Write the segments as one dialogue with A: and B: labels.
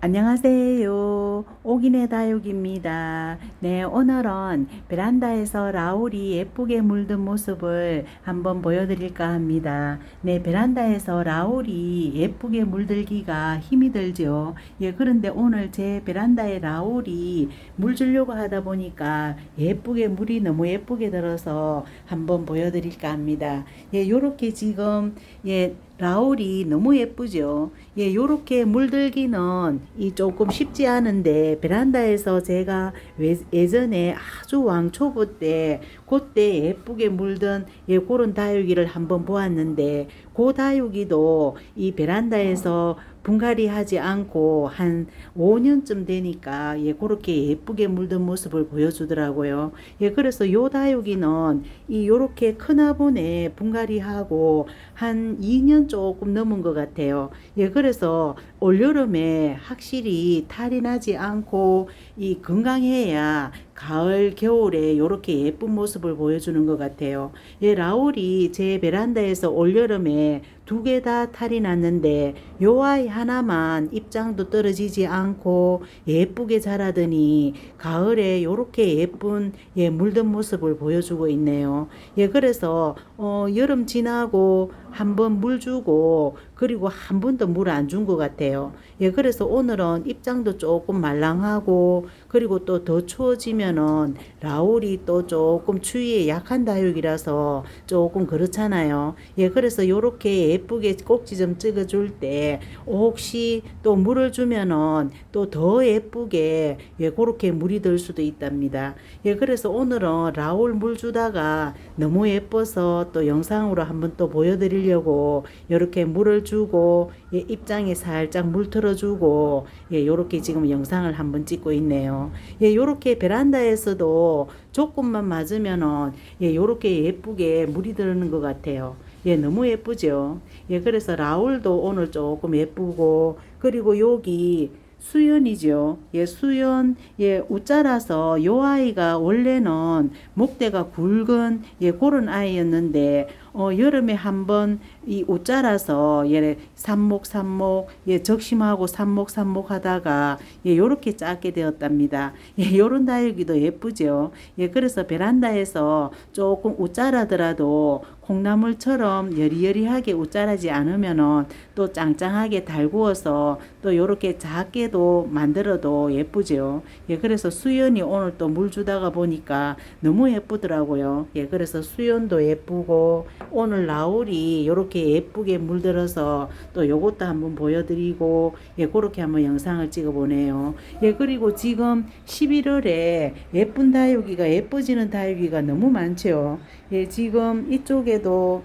A: 안녕하세요. 옥인의 다육입니다. 네, 오늘은 베란다에서 라울이 예쁘게 물든 모습을 한번 보여드릴까 합니다. 네, 베란다에서 라울이 예쁘게 물들기가 힘이 들죠. 예, 그런데 오늘 제 베란다에 라울이 물 주려고 하다 보니까 예쁘게 물이 너무 예쁘게 들어서 한번 보여드릴까 합니다. 예, 요렇게 지금, 예, 라울이 너무 예쁘죠. 예, 요렇게 물들기는 이 조금 쉽지 않은데 베란다에서 제가 외- 예전에 아주 왕초보 때 그때 예쁘게 물던 예, 그런 다육이를 한번 보았는데 그 다육이도 이 베란다에서 분갈이 하지 않고 한 5년쯤 되니까 예, 그렇게 예쁘게 물든 모습을 보여주더라고요. 예, 그래서 요 다육이는 이 요렇게 큰 화분에 분갈이하고 한 2년 조금 넘은 것 같아요. 예, 그래서 올여름에 확실히 탈이 나지 않고 이 건강해야 가을, 겨울에 이렇게 예쁜 모습을 보여주는 것 같아요. 예, 라울이 제 베란다에서 올여름에 두 개 다 탈이 났는데 요 아이 하나만 입장도 떨어지지 않고 예쁘게 자라더니 가을에 요렇게 예쁜 예, 물든 모습을 보여주고 있네요. 예, 그래서 어, 여름 지나고 한번 물 주고 그리고 한 번도 물 안 준 것 같아요. 예, 그래서 오늘은 입장도 조금 말랑하고 그리고 또 더 추워지면은 라울이 또 조금 추위에 약한 다육이라서 조금 그렇잖아요. 예, 그래서 요렇게 예쁘게 꼭지 좀 찍어줄 때 혹시 또 물을 주면은 또 더 예쁘게 예, 그렇게 물이 들 수도 있답니다. 예, 그래서 오늘은 라울 물 주다가 너무 예뻐서 또 영상으로 한번 또 보여드리려고 이렇게 물을 주고 예, 입장에 살짝 물 틀어주고 예, 요렇게 지금 영상을 한번 찍고 있네요. 예, 요렇게 베란다에서도 조금만 맞으면은 예, 요렇게 예쁘게 물이 드는 것 같아요. 예, 너무 예쁘죠. 예, 그래서 라울도 오늘 조금 예쁘고 그리고 여기 수연이죠. 예, 수연, 예, 우자라서 요 아이가 원래는 목대가 굵은 예, 그런 아이였는데 어, 여름에 한번 이 우자라서 예, 삼목 삼목 예, 적심하고 삼목 삼목 하다가 예, 요렇게 작게 되었답니다. 예, 요런 다육이도 예쁘죠. 예, 그래서 베란다에서 조금 우자라더라도 콩나물처럼 여리여리하게 우자라지 않으면은 또 짱짱하게 달구어서 또 요렇게 작게도 만들어도 예쁘죠. 예, 그래서 수연이 오늘 또 물 주다가 보니까 너무 예쁘더라고요. 예, 그래서 수연도 예쁘고 오늘 라울이 요렇게 예쁘게 물들어서 또 요것도 한번 보여드리고 예, 그렇게 한번 영상을 찍어 보네요. 예, 그리고 지금 11월에 예쁜 다육이가 예뻐지는 다육이가 너무 많죠. 예, 지금 이쪽에도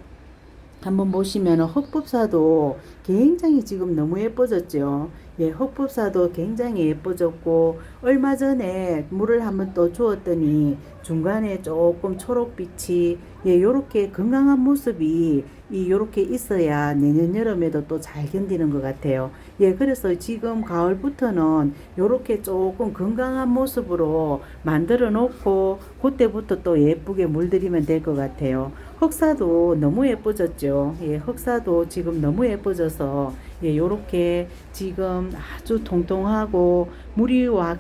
A: 한번 보시면 흑법사도 굉장히 지금 너무 예뻐졌죠. 예, 흑법사도 굉장히 예뻐졌고 얼마 전에 물을 한번 또 주었더니 중간에 조금 초록빛이 예, 요렇게 건강한 모습이 이 요렇게 있어야 내년 여름에도 또 잘 견디는 것 같아요. 예, 그래서 지금 가을부터는 요렇게 조금 건강한 모습으로 만들어 놓고 그때부터 또 예쁘게 물들이면 될 것 같아요. 흑사도 너무 예뻐졌죠. 예, 흑사도 지금 너무 예뻐져서 예, 요렇게 지금 아주 통통하고 물이 왁 와-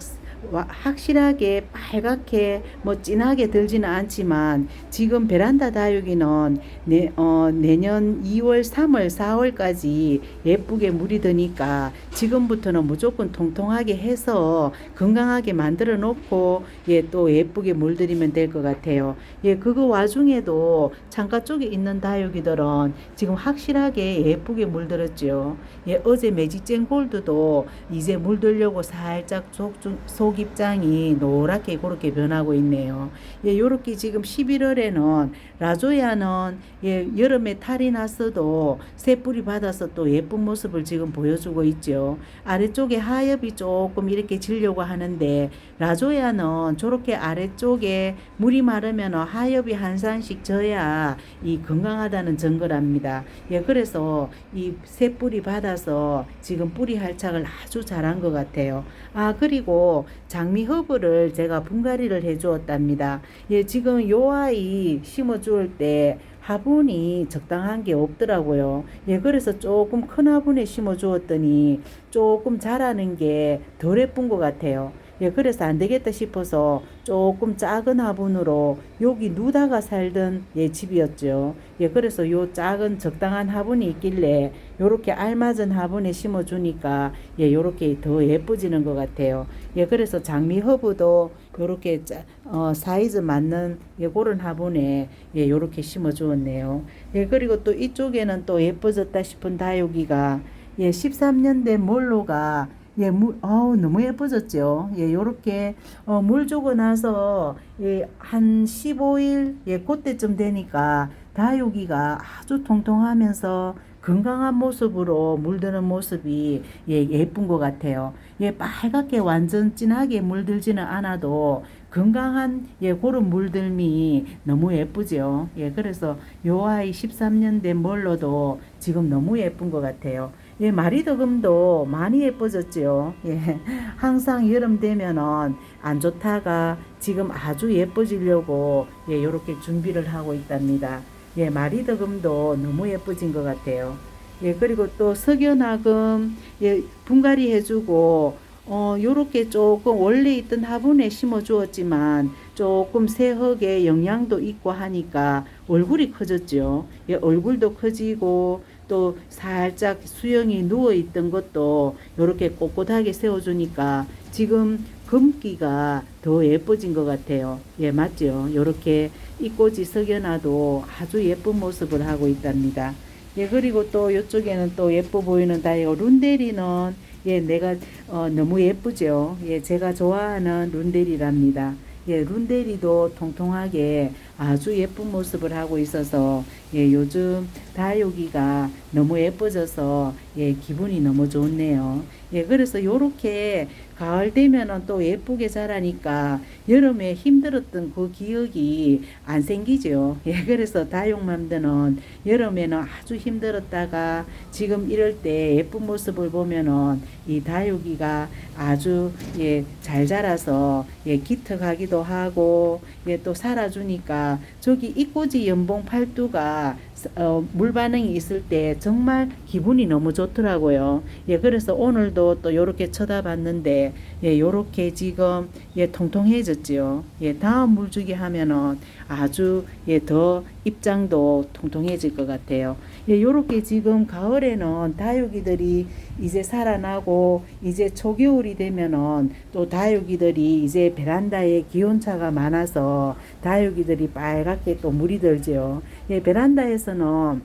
A: 확실하게 빨갛게 뭐 진하게 들지는 않지만 지금 베란다 다육이는 내, 어, 내년 2월, 3월, 4월까지 예쁘게 물이 드니까 지금부터는 무조건 통통하게 해서 건강하게 만들어 놓고 예, 또 예쁘게 물들이면 될 것 같아요. 예, 그거 와중에도 창가 쪽에 있는 다육이들은 지금 확실하게 예쁘게 물들었죠. 예, 어제 매직젠 골드도 이제 물들려고 살짝 속, 중- 속 입장이 노랗게 그렇게 변하고 있네요. 예, 요렇게 지금 11월에는 라조야는 예, 여름에 탈이 났어도 새 뿌리 받아서 또 예쁜 모습을 지금 보여주고 있죠. 아래쪽에 하엽이 조금 이렇게 지려고 하는데 라조야는 저렇게 아래쪽에 물이 마르면 하엽이 한 산씩 져야 이 건강하다는 증거랍니다. 예, 그래서 이 새 뿌리 받아서 지금 뿌리 활착을 아주 잘한 것 같아요. 아, 그리고 장미 허브를 제가 분갈이를 해 주었답니다. 예, 지금 요 아이 심어 주을 때 화분이 적당한 게 없더라고요. 예, 그래서 조금 큰 화분에 심어 주었더니 조금 자라는 게 덜 예쁜 것 같아요. 예, 그래서 안 되겠다 싶어서 조금 작은 화분으로 여기 누다가 살던 예, 집이었죠. 예, 그래서 요 작은 적당한 화분이 있길래 요렇게 알맞은 화분에 심어 주니까 예, 요렇게 더 예뻐지는 것 같아요. 예, 그래서 장미 허브도 요렇게 짜, 어, 사이즈 맞는 예, 그런 화분에 예, 요렇게 심어 주었네요. 예, 그리고 또 이쪽에는 또 예뻐졌다 싶은 다육이가 예, 13년 된 몰로가 예, 물, 어우, 너무 예뻐졌죠. 예, 요렇게, 어, 물 주고 나서, 예, 한 15일, 예, 그때쯤 되니까 다육이가 아주 통통하면서 건강한 모습으로 물드는 모습이, 예, 예쁜 것 같아요. 예, 빨갛게 완전 진하게 물들지는 않아도 건강한, 예, 그런 물들미 너무 예쁘죠. 예, 그래서 요 아이 13년 된 멀로도 지금 너무 예쁜 것 같아요. 예, 마리더금도 많이 예뻐졌죠. 예, 항상 여름 되면은 안 좋다가 지금 아주 예뻐지려고 예, 요렇게 준비를 하고 있답니다. 예, 마리더금도 너무 예뻐진 것 같아요. 예, 그리고 또 석연화금 예, 분갈이 해주고 어, 요렇게 조금 원래 있던 화분에 심어 주었지만 조금 새흙에 영양도 있고 하니까 얼굴이 커졌죠. 예, 얼굴도 커지고 또 살짝 수영이 누워 있던 것도 이렇게 꼿꼿하게 세워주니까 지금 금기가 더 예뻐진 것 같아요. 예, 맞죠? 이렇게 이 꽃이 석연화도 아주 예쁜 모습을 하고 있답니다. 예, 그리고 또 이쪽에는 또 예뻐 보이는 다이어 룬데리는 예, 내가 어, 너무 예쁘죠. 예, 제가 좋아하는 룬데리랍니다. 예, 룬데리도 통통하게 아주 예쁜 모습을 하고 있어서 예, 요즘 다육이가 너무 예뻐져서 예, 기분이 너무 좋네요. 예, 그래서 요렇게 가을 되면은 또 예쁘게 자라니까 여름에 힘들었던 그 기억이 안 생기죠. 예, 그래서 다육맘들은 여름에는 아주 힘들었다가 지금 이럴 때 예쁜 모습을 보면은 이 다육이가 아주 예, 잘 자라서 예, 기특하기도 하고 예, 또 살아주니까 저기 이꼬지 연봉 팔두가 어, 물 반응이 있을 때 정말 기분이 너무 좋더라고요. 예, 그래서 오늘도 또 요렇게 쳐다봤는데, 예, 요렇게 지금, 예, 통통해졌지요. 예, 다음 물주기 하면은 아주, 예, 더 입장도 통통해질 것 같아요. 예, 요렇게 지금 가을에는 다육이들이 이제 살아나고, 이제 초겨울이 되면은 또 다육이들이 이제 베란다에 기온차가 많아서 다육이들이 빨갛게 또 물이 들죠. 예, 베란다에서는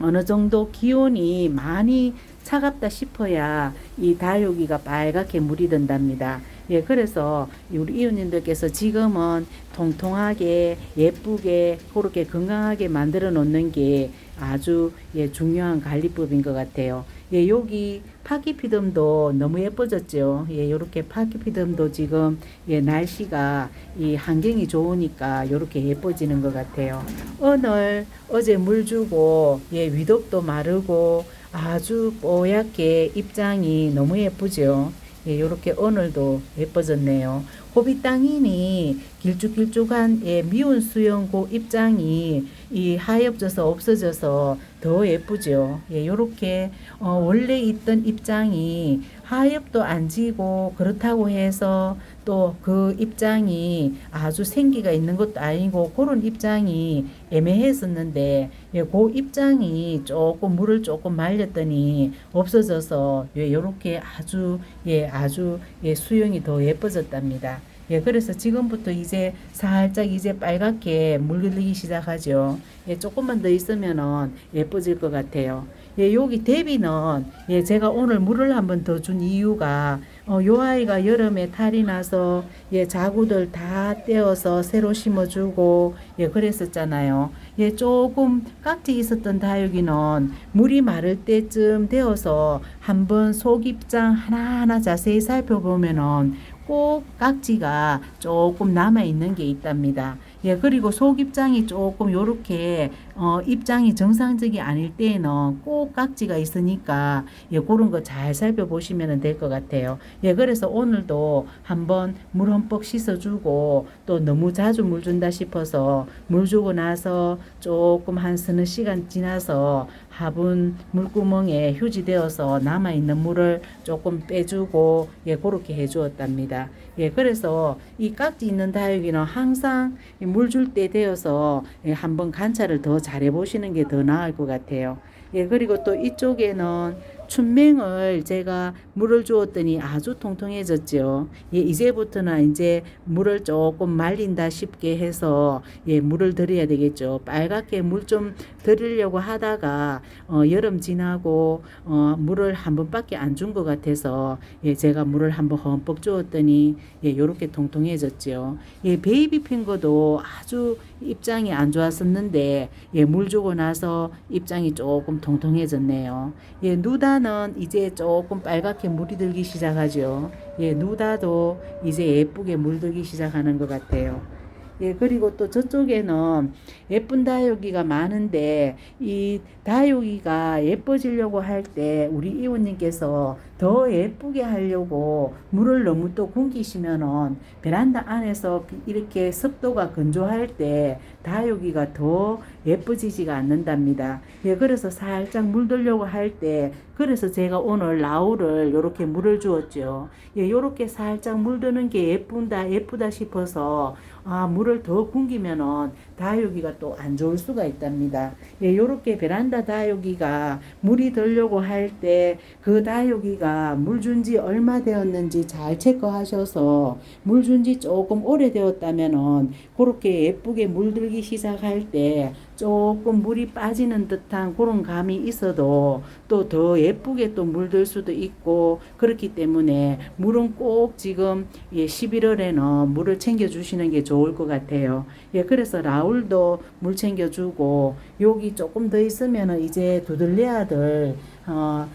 A: 어느 정도 기온이 많이 차갑다 싶어야 이 다육이가 빨갛게 물이 든답니다. 예, 그래서 우리 이웃님들께서 지금은 통통하게 예쁘게 그렇게 건강하게 만들어 놓는 게 아주 예, 중요한 관리법인 것 같아요. 예, 여기 파키피듬도 너무 예뻐졌죠. 예, 요렇게 파키피듬도 지금 예, 날씨가 이 환경이 좋으니까 요렇게 예뻐지는 것 같아요. 오늘 어제 물 주고 예, 위독도 마르고 아주 뽀얗게 입장이 너무 예쁘죠. 예, 요렇게 오늘도 예뻐졌네요. 호빗땅이니 길쭉길쭉한 예, 미운 수영 고 입장이 이 하엽져서 없어져서 더 예쁘죠. 예, 요렇게 어, 원래 있던 입장이 하엽도 안 지고 그렇다고 해서 또 그 입장이 아주 생기가 있는 것도 아니고 그런 입장이 애매했었는데 예, 그 입장이 조금 물을 조금 말렸더니 없어져서 예, 요렇게 아주 예, 아주 예, 수영이 더 예뻐졌답니다. 예, 그래서 지금부터 이제 살짝 이제 빨갛게 물들기 시작하죠. 예, 조금만 더 있으면은 예뻐질 것 같아요. 예, 여기 대비는 예, 제가 오늘 물을 한 번 더 준 이유가 어, 요 아이가 여름에 탈이 나서 예, 자구들 다 떼어서 새로 심어주고 예, 그랬었잖아요. 예, 조금 깍지 있었던 다육이는 물이 마를 때쯤 되어서 한번 속입장 하나하나 자세히 살펴보면은 꼭 깍지가 조금 남아 있는 게 있답니다. 예, 그리고 속 입장이 조금 요렇게 어, 입장이 정상적이 아닐 때에는 꼭 깍지가 있으니까 예, 그런 거 잘 살펴보시면 될 것 같아요. 예, 그래서 오늘도 한번 물 흠뻑 씻어주고 또 너무 자주 물 준다 싶어서 물 주고 나서 조금 한 서너 시간 지나서 화분 물구멍에 휴지되어서 남아있는 물을 조금 빼주고 예, 그렇게 해주었답니다. 예, 그래서 이 깍지 있는 다육이는 항상 물 줄 때 되어서 예, 한번 관찰을 더 잘해 보시는 게 더 나을 것 같아요. 예, 그리고 또 이쪽에는 춘맹을 제가 물을 주었더니 아주 통통해졌죠. 예, 이제부터는 이제 물을 조금 말린다 싶게 해서 예, 물을 드려야 되겠죠. 빨갛게 물 좀 드리려고 하다가 어, 여름 지나고 어, 물을 한 번밖에 안 준 것 같아서 예, 제가 물을 한 번 흠뻑 주었더니 예, 요렇게 통통해졌죠. 예, 베이비 핑거도 아주 입장이 안 좋았었는데 예, 물 주고 나서 입장이 조금 통통해졌네요. 예, 누다는 이제 조금 빨갛게 물이 들기 시작하죠. 예, 누다도 이제 예쁘게 물들기 시작하는 것 같아요. 예, 그리고 또 저쪽에는 예쁜 다육이가 많은데 이 다육이가 예뻐지려고 할 때 우리 이웃님께서 더 예쁘게 하려고 물을 너무 또 굶기시면은 베란다 안에서 이렇게 습도가 건조할 때 다육이가 더 예뻐지지가 않는답니다. 예, 그래서 살짝 물들려고 할 때 그래서 제가 오늘 라우를 이렇게 물을 주었죠. 예, 요렇게 살짝 물드는 게 예쁜다 예쁘다 싶어서 아, 물을 더 굶기면은 다육이가 또 안 좋을 수가 있답니다. 예, 요렇게 베란다 다육이가 물이 들려고 할 때 그 다육이가 물 준 지 얼마 되었는지 잘 체크하셔서 물 준 지 조금 오래되었다면은 그렇게 예쁘게 물들기 시작할 때 조금 물이 빠지는 듯한 그런 감이 있어도 또 더 예쁘게 또 물들 수도 있고 그렇기 때문에 물은 꼭 지금 예, 11월에는 물을 챙겨 주시는 게 좋을 것 같아요. 예, 그래서 라울 도 물 챙겨 주고 여기 조금 더 있으면은 이제 두들레아들 어,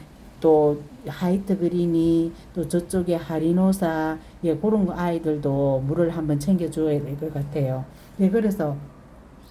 A: 또 하이트 그린이 또 저쪽에 하리노사 예 그런 아이들도 물을 한번 챙겨 줘야 될 것 같아요. 예 그래서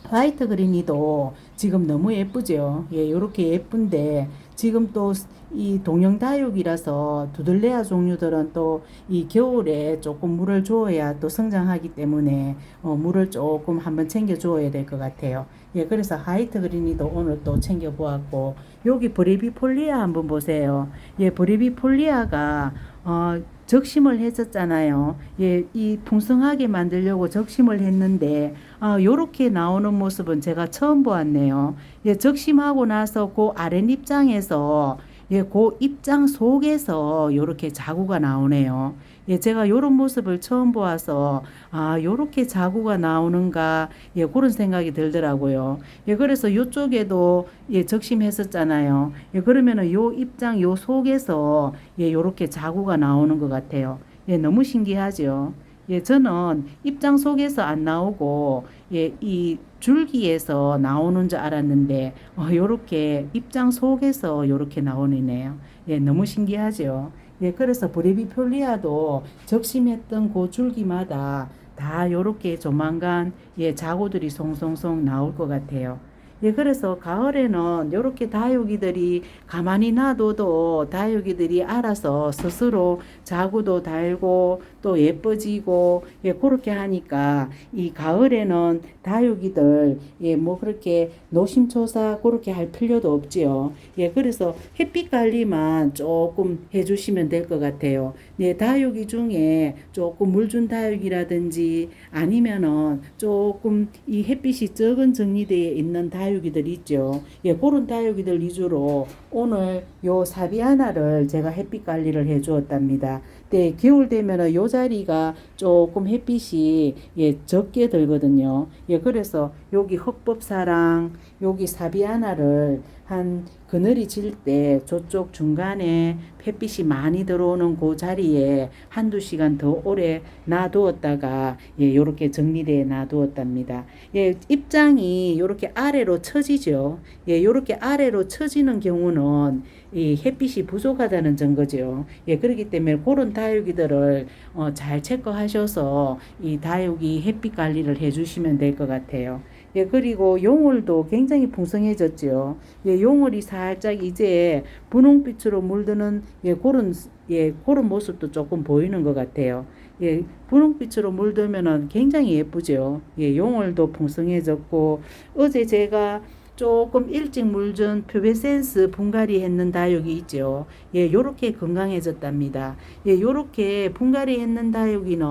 A: 화이트 그린이도 지금 너무 예쁘죠. 예, 요렇게 예쁜데 지금 또 이 동영 다육이라서 두들레아 종류들은 또 이 겨울에 조금 물을 줘야 또 성장하기 때문에 어, 물을 조금 한번 챙겨 줘야 될 것 같아요. 예, 그래서 화이트 그린이도 오늘 또 챙겨 보았고 여기 브레비폴리아 한번 보세요. 예, 브레비폴리아가 어, 적심을 했었잖아요. 예, 이 풍성하게 만들려고 적심을 했는데, 아, 요렇게 나오는 모습은 제가 처음 보았네요. 예, 적심하고 나서 그 아랫 입장에서, 예, 그 입장 속에서 요렇게 자구가 나오네요. 예, 제가 요런 모습을 처음 보아서, 아, 요렇게 자구가 나오는가, 예, 그런 생각이 들더라고요. 예, 그래서 요쪽에도, 예, 적심했었잖아요. 예, 그러면은 요 입장, 요 속에서, 예, 요렇게 자구가 나오는 것 같아요. 예, 너무 신기하죠. 예, 저는 입장 속에서 안 나오고, 예, 이 줄기에서 나오는 줄 알았는데, 어, 요렇게 입장 속에서 요렇게 나오네요. 예, 너무 신기하죠. 예, 그래서 브레비폴리아도 적심했던 그 줄기마다 다 요렇게 조만간 예, 자구들이 송송송 나올 것 같아요. 예, 그래서 가을에는 요렇게 다육이들이 가만히 놔둬도 다육이들이 알아서 스스로 자구도 달고 또 예뻐지고 예, 그렇게 하니까 이 가을에는 다육이들 예, 뭐 그렇게 노심초사 그렇게 할 필요도 없지요. 예, 그래서 햇빛 관리만 조금 해주시면 될 것 같아요. 네, 다육이 중에 조금 물준 다육이라든지 아니면은 조금 이 햇빛이 적은 정리되어 있는 다육이들 있죠. 예, 그런 다육이들 위주로 오늘 요 사비아나를 제가 햇빛 관리를 해 주었답니다. 네, 겨울 되면은 요 자리가 조금 햇빛이 예, 적게 들거든요. 예, 그래서 여기 흑법사랑 여기 사비아나를 한 그늘이 질 때 저쪽 중간에 햇빛이 많이 들어오는 그 자리에 한두 시간 더 오래 놔두었다가 예, 요렇게 정리되어 놔두었답니다. 예, 입장이 요렇게 아래로 처지죠. 예, 요렇게 아래로 처지는 경우는 이 햇빛이 부족하다는 증거죠. 예, 그렇기 때문에 그런 다육이들을 어, 잘 체크하셔서 이 다육이 햇빛 관리를 해 주시면 될 것 같아요. 예, 그리고 용월도 굉장히 풍성해졌죠. 예, 용월이 살짝 이제 분홍빛으로 물드는 예, 그런 예, 그런 모습도 조금 보이는 것 같아요. 예, 분홍빛으로 물들면은 굉장히 예쁘죠. 예, 용월도 풍성해졌고 어제 제가 조금 일찍 물든 퓨베센스 분갈이 했는 다육이 있죠. 예, 요렇게 건강해졌답니다. 예, 요렇게 분갈이 했는 다육이는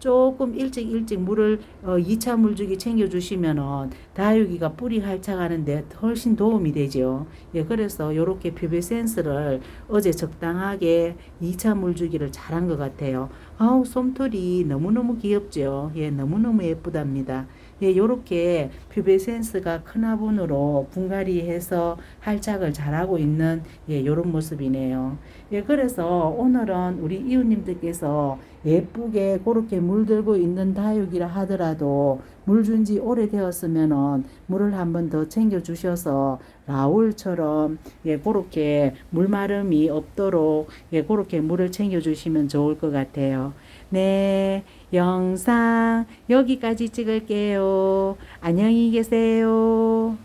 A: 조금 일찍 일찍 물을 어, 2차 물주기 챙겨 주시면은 다육이가 뿌리 활착하는데 훨씬 도움이 되죠. 예, 그래서 요렇게 퓨베센스를 어제 적당하게 2차 물주기를 잘한 것 같아요. 아우, 솜털이 너무너무 귀엽죠. 예, 너무너무 예쁘답니다. 예, 요렇게 퓨베센스가 큰 화분으로 분갈이해서 활착을 잘하고 있는 예, 요런 모습이네요. 예, 그래서 오늘은 우리 이웃님들께서 예쁘게 그렇게 물들고 있는 다육이라 하더라도 물 준 지 오래되었으면은 물을 한 번 더 챙겨 주셔서 라울처럼 예, 그렇게 물 마름이 없도록 예, 그렇게 물을 챙겨 주시면 좋을 것 같아요. 네, 영상 여기까지 찍을게요. 안녕히 계세요.